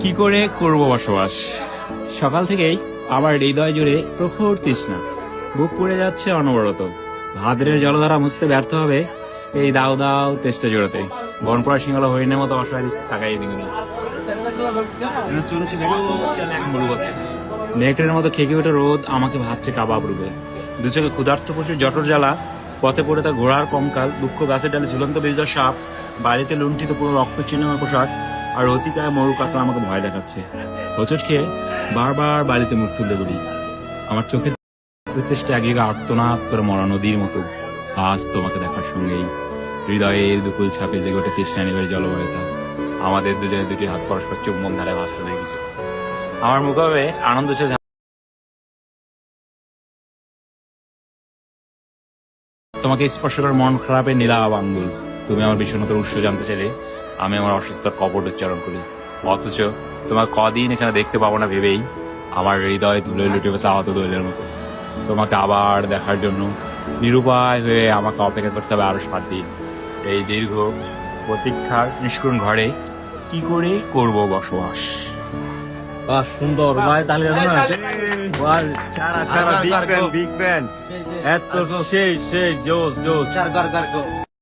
কি করে করব বসবাস? সকাল থেকেই আমার হৃদয় জুড়ে প্রখর তৃষ্ণা। বুক পুড়ে যাচ্ছে অনবরত। ভাদ্রের জলধারা মুছতে ব্যর্থ হবে এই দাও দাও তেষ্টা জোড়াতে। বনপড়া সিংহলা হরিণের মতো অসহায় তাকাই দিগুনি নেকড়ের মতো খেকে ওঠে রোদ আমাকে ভাবছে কাবাব রূপে। দু চোখে ক্ষুধার্ত পশুর জটর জ্বালা পথে পড়ে তার ঘোড়ার কঙ্কাল, দুঃখ গাছের ডালে ঝুলন্ত বিরুদ্ধ সাপ, বাড়িতে লুণ্ঠিত পুরো রক্ত চিহ্নময় পোশাক আর অতিকায় কাতলা আমাকে ভয় দেখাচ্ছে। হোচট খেয়ে বারবার বাড়িতে মুখ তুলতে বলি, আমার চোখের প্রচেষ্টা এক আর্তনাদ করে মরা নদীর মতো। আজ তোমাকে দেখার সঙ্গেই হৃদয়ের দুকুল ছাপে যে গোটে তৃষ্ণা নিবের জলবায়ুতা। আমাদের দুজনে দুটি হাত পরস্পর চুম্বন ধারে ভাসতে দেখেছে আমার মুখে আনন্দ সে তোমাকে স্পর্শ করার মন খারাপের নীলাভ আঙ্গুল তুমি আমার বিষণ্ণতার উৎস জানতে চাইলে আমি আমার অসুস্থতার কপট উচ্চারণ করি। অথচ তোমার কদিন এখানে দেখতে পাবো না ভেবেই আমার হৃদয় ধুলে লুটে গেছে আহত দৈলের মতো। তোমাকে আবার দেখার জন্য নিরুপায় হয়ে আমাকে অপেক্ষা করতে হবে আরও সাত দিন। এই দীর্ঘ প্রতীক্ষার নিষ্কুণ ঘরে কি করে করব বসবাস? বাহ সুন্দর। ভাই তাহলে সারা সারা বিগ ব্যান্ড বিগ ব্যান্ড এত সেই সেই জোস জোস